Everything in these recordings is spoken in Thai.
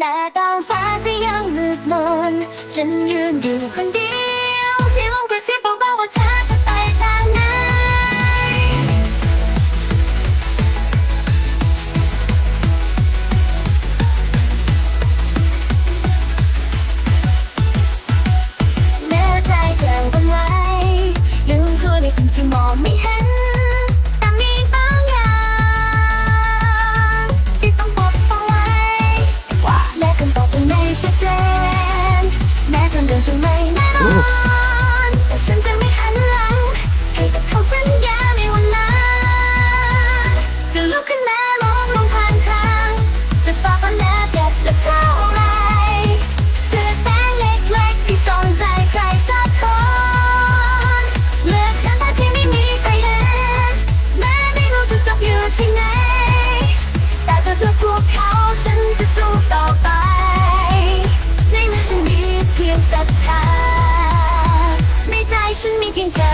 หน้าตางฟ้าที่ยังมืดมนฉันยืนอยู่คนเดียว จะจบอยู่ที่ไหน แต่ถ้าเพื่อพวกเขาฉันจะสู้ต่อไป ในมือฉันมีเพียงศรัทธาในใจฉันมีเพียงเธอ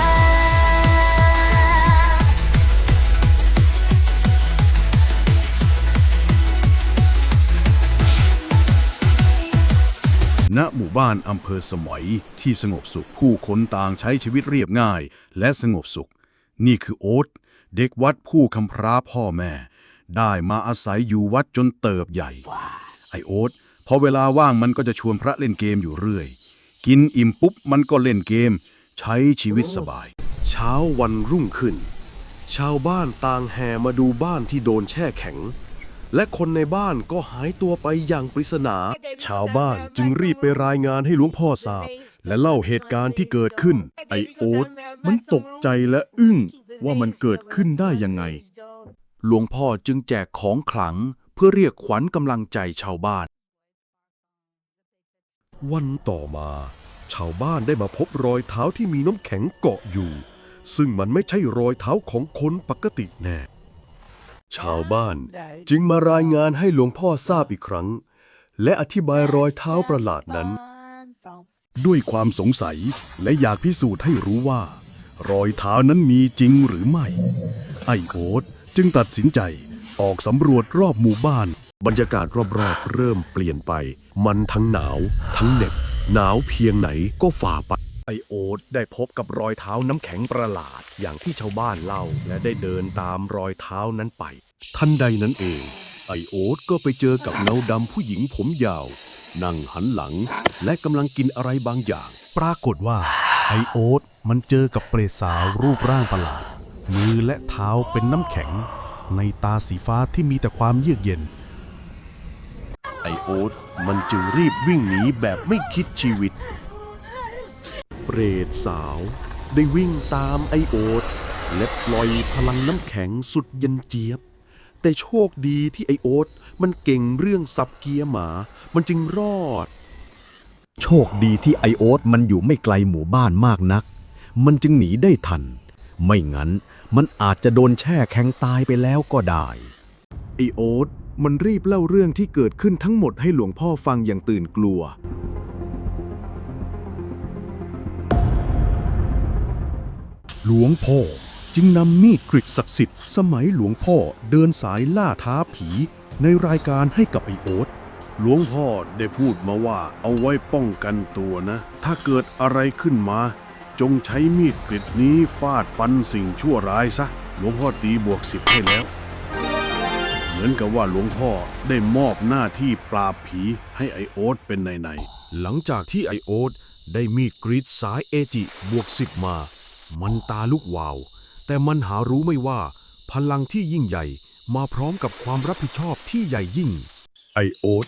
ณหมู่บ้านอำเภอสมอยที่สงบสุขผู้คนต่างใช้ชีวิตเรียบง่าย และสงบสุข นี่คือโอ๊ต เด็กวัดผู้คำพร้าพ่อแม่ ได้มาอาศัยอยู่วัดจนเติบใหญ่ ไอโอ๊ตพอเวลาว่างมันก็จะชวนพระเล่นเกมอยู่เรื่อย กินอิ่มปุ๊บมันก็เล่นเกม ใช้ชีวิตสบาย เช้าวันรุ่งขึ้น ชาวบ้านต่างแห่มาดูบ้านที่โดนแช่แข็ง และคนในบ้านก็หายตัวไปอย่างปริศนา ชาวบ้านจึงรีบไปรายงานให้หลวงพ่อทราบ และเล่าเหตุการณ์ที่เกิดขึ้น ไอโอ๊ตมันตกใจและอึ้งว่ามันเกิดขึ้นได้ยังไง หลวงพ่อจึงแจกของขลังเพื่อเรียกขวัญกำลังใจชาวบ้าน วันต่อมา ชาวบ้านได้มาพบรอยเท้าที่มีน้ำแข็งเกาะอยู่ ซึ่งมันไม่ใช่รอยเท้าของคนปกติแน่ ชาวบ้านจึงมารายงานให้หลวงพ่อทราบอีกครั้ง และอธิบายรอยเท้าประหลาดนั้น ด้วยความสงสัยและอยากพิสูจน์ให้รู้ว่า รอยเท้านั้นมีจริงหรือไม่ ไอโอ๊ตจึงตัดสินใจออกสำรวจรอบหมู่บ้าน บรรยากาศรอบๆ เริ่มเปลี่ยนไป มันทั้งหนาว ทั้งเหน็บ หนาวเพียงไหนก็ฝ่าไป ไอโอ๊ตได้พบกับรอยเท้าน้ำแข็งประหลาด อย่างที่ชาวบ้านเล่าและได้เดินตามรอยเท้านั้นไป ทันใดนั้นเอง ไอโอ๊ตก็ไปเจอกับเงาดำผู้หญิงผมยาว นั่งหันหลัง และกำลังกินอะไรบางอย่าง ปรากฏว่าไอโอ๊ตมันเจอกับเปรตสาวรูปร่างประหลาด มือและเท้าเป็นน้ำแข็ง ในตาสีฟ้าที่มีแต่ความเยือกเย็น ไอโอ๊ตมันจึงรีบวิ่งหนีแบบไม่คิดชีวิต เปรตสาว ได้วิ่งตามไอโอ๊ตและปล่อยพลังน้ำแข็งสุดเย็นเจี๊ยบ แต่โชคดีที่ไอโอ๊ตมันเก่งเรื่องสับเกียร์หมา มันจึงรอด โชคดีที่ไอโอ๊ตมันอยู่ไม่ไกลหมู่บ้านมากนัก มันจึงหนีได้ทัน ไม่งั้นมันอาจจะโดนแช่แข็งตายไปแล้วก็ได้ไอโอ๊ตมันรีบเล่าเรื่องที่เกิดขึ้นทั้งหมดให้หลวงพ่อฟังอย่างตื่นกลัว หลวงพ่อ จึงนำมีดกริดศักดิ์สิทธิ์สมัยหลวงพ่อเดินสายล่าท้าผีในรายการให้กับไอโอ๊ตหลวงพ่อได้พูดมาว่าเอาไว้ป้องกันตัวนะ ถ้าเกิดอะไรขึ้นมา จงใช้มีดกริดนี้ฟาดฟันสิ่งชั่วร้ายซะ หลวงพ่อตีบวกสิบให้แล้ว เหมือนกับว่าหลวงพ่อได้มอบหน้าที่ปราบผีให้ไอโอ๊ตเป็นในในหลังจากที่ไอโอ๊ตได้มีดกรีดสายเอจิบวกสิบมา มันตาลุกวาว แต่มันหารู้ไม่ว่า พลังที่ยิ่งใหญ่มาพร้อมกับความรับผิดชอบที่ใหญ่ยิ่ง ไอโอ๊ต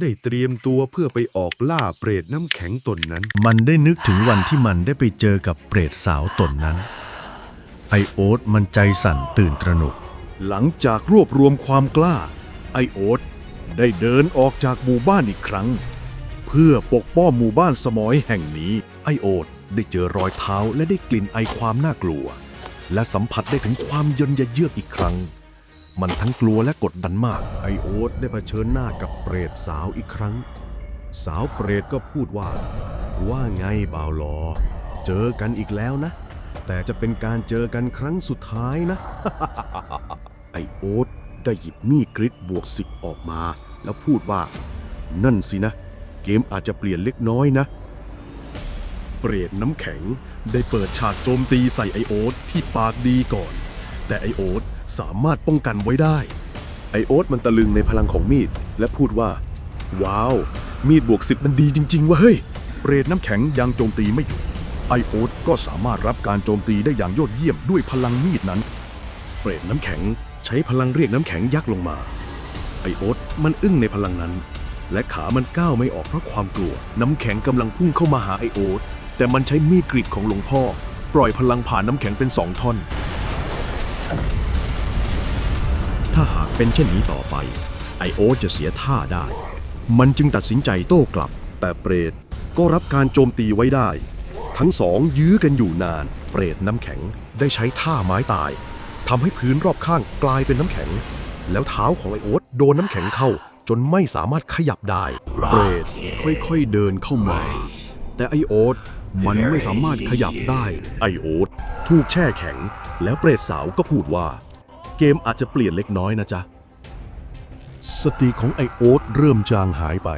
ได้เตรียมตัวเพื่อไปออกล่าเปรตน้ำแข็งตนนั้น มันได้นึกถึงวันที่มันได้ไปเจอกับเปรตสาวตนนั้น ไอโอ๊ตมันใจสั่นตื่นตระหนก หลังจากรวบรวมความกล้า ไอโอ๊ตได้เดินออกจากหมู่บ้านอีกครั้ง เพื่อปกป้องหมู่บ้านสมอยแห่งนี้ ไอโอ๊ตได้เจอรอยเท้าและได้กลิ่นไอความน่ากลัว และสัมผัสได้ถึงความเย็นยเยือกอีกครั้ง มันทั้งกลัวและกดดันมาก ไอโอ๊ตได้เผชิญหน้ากับเปรตสาวอีกครั้ง สาวเปรตก็พูดว่า ว่าไงบ่าวหลอ เจอกันอีกแล้วนะ แต่จะเป็นการเจอกันครั้งสุดท้ายนะ ไอโอ๊ตได้หยิบมีดกริดบวกสิบออกมา แล้วพูดว่า นั่นสินะ เกมอาจจะเปลี่ยนเล็กน้อยนะ เรตน้ำแข็ง ได้เปิดฉากโจมตีใส่ไอโอ๊ตที่ปากดีก่อน แต่ไอโอ๊ตสามารถป้องกันไว้ได้ ไอโอ๊ตมันตะลึงในพลังของมีด และพูดว่า ว้าว มีดบวกสิบมันดีจริงๆวะเฮ้ยเปรตน้ำแข็งยังโจมตีไม่หยุดไอโอ๊ตก็สามารถรับการโจมตีได้อย่างยอดเยี่ยมด้วยพลังมีดนั้น เปรตน้ำแข็งใช้พลังเรียกน้ำแข็งยักษ์ลงมา ไอโอ๊ตมันอึ้งในพลังนั้น และขามันก้าวไม่ออกเพราะความกลัว น้ำแข็งกำลังพุ่งเข้ามาหาไอโอ๊ต แต่มันใช้มีดกรีดของหลวงพ่อ ปล่อยพลังผ่านน้ำแข็งเป็นสองท่อน ถ้าหากเป็นเช่นนี้ต่อไป ไอโอตจะเสียท่าได้ มันจึงตัดสินใจโต้กลับ แต่เปรตก็รับการโจมตีไว้ได้ ทั้งสองยื้อกันอยู่นาน เปรตน้ำแข็งได้ใช้ท่าไม้ตายทำให้พื้นรอบข้างกลายเป็นน้ำแข็ง แล้วเท้าของไอโอ๊ตโดนน้ำแข็งเข้า จนไม่สามารถขยับได้ เปรตค่อยๆเดินเข้ามา แต่ไอโอ๊ต มันไม่สามารถขยับได้ ไอโอ๊ตถูกแช่แข็ง แล้วเปรตสาวก็พูดว่า เกมอาจจะเปลี่ยนเล็กน้อยนะจ๊ะ สติของไอโอ๊ตเริ่มจางหายไป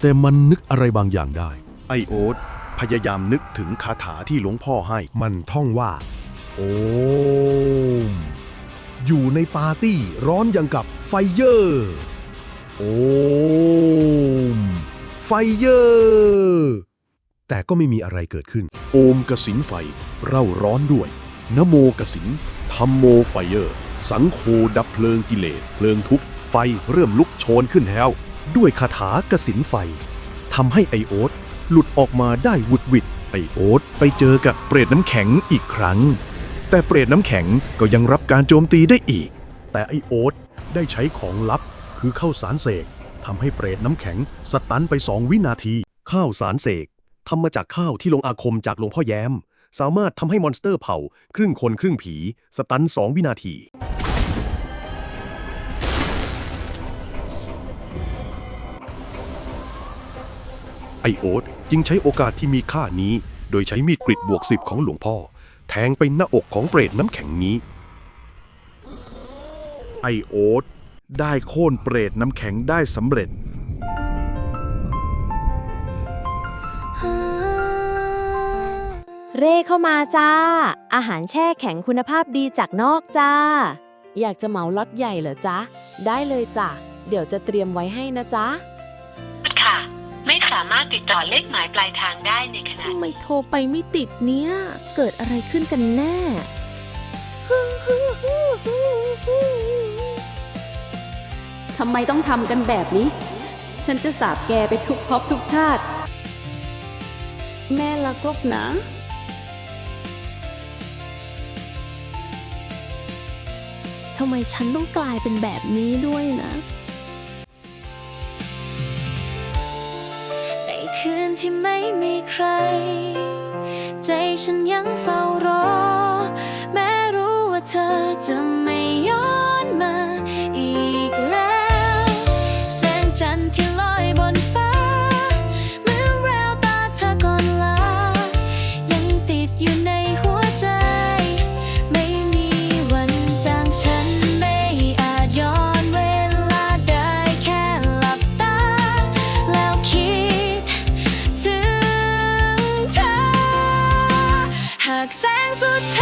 แต่มันนึกอะไรบางอย่างได้ ไอโอ๊ตพยายามนึกถึงคาถาที่หลวงพ่อให้ มันท่องว่า โอม อยู่ในปาร์ตี้ร้อนอย่างกับไฟเยอร์ โอม ไฟเยอร์ แต่ก็ไม่มีอะไรเกิดขึ้น โอมกสินไฟ เร่าร้อนด้วย นโมกสินธรรมโมไฟเยอร์ สังโฆดับเพลิงกิเลส เพลิงทุกข์ ไฟเริ่มลุกโชนขึ้นแล้ว ด้วยคาถากสินไฟทำให้ไอโอ๊ตหลุดออกมาได้วุดวิดไอโอ๊ตไปเจอกับเปรตน้ำแข็งอีกครั้ง แต่เปรตน้ำแข็งก็ยังรับการโจมตีได้อีก แต่ไอโอ๊ตได้ใช้ของลับคือข้าวสารเสกทำให้เปรตน้ำแข็งสตันไปสองวินาที ข้าวสารเสก ทำมาจากข้าวที่ลงอาคมจากหลวงพ่อแย้ม สามารถทำให้มอนสเตอร์เผ่า ครึ่งคนครึ่งผี สตันสองวินาที ไอโอ๊ตจึงใช้โอกาสที่มีค่านี้ โดยใช้มีดกริดบวกสิบของหลวงพ่อ แทงไปหน้าอกของเปรตน้ำแข็งนี้ ไอโอ๊ตได้โค่นเปรตน้ำแข็งได้สำเร็จ เร่เข้ามาจ้า อาหารแช่แข็งคุณภาพดีจากนอกจ้า อยากจะเหมาล็อตใหญ่เหรอจ๊ะ ได้เลยจ้ะ เดี๋ยวจะเตรียมไว้ให้นะจ๊ะ ค่ะ ไม่สามารถติดต่อเลขหมายปลายทางได้ในขณะทำไมโทรไปไม่ติดเนี่ย เกิดอะไรขึ้นกันแน่ ทำไมต้องทำกันแบบนี้ ฉันจะสาบแกไปทุกภพทุกชาติ แม่รักลูกนะำไมฉันต้องกลายเป็นแบบนี้ด้วยนะในคืนที่ไม่มีใคร ใจฉันยังเฝ้ารอ แม้รู้ว่าเธอจะากแสงสุดท้าย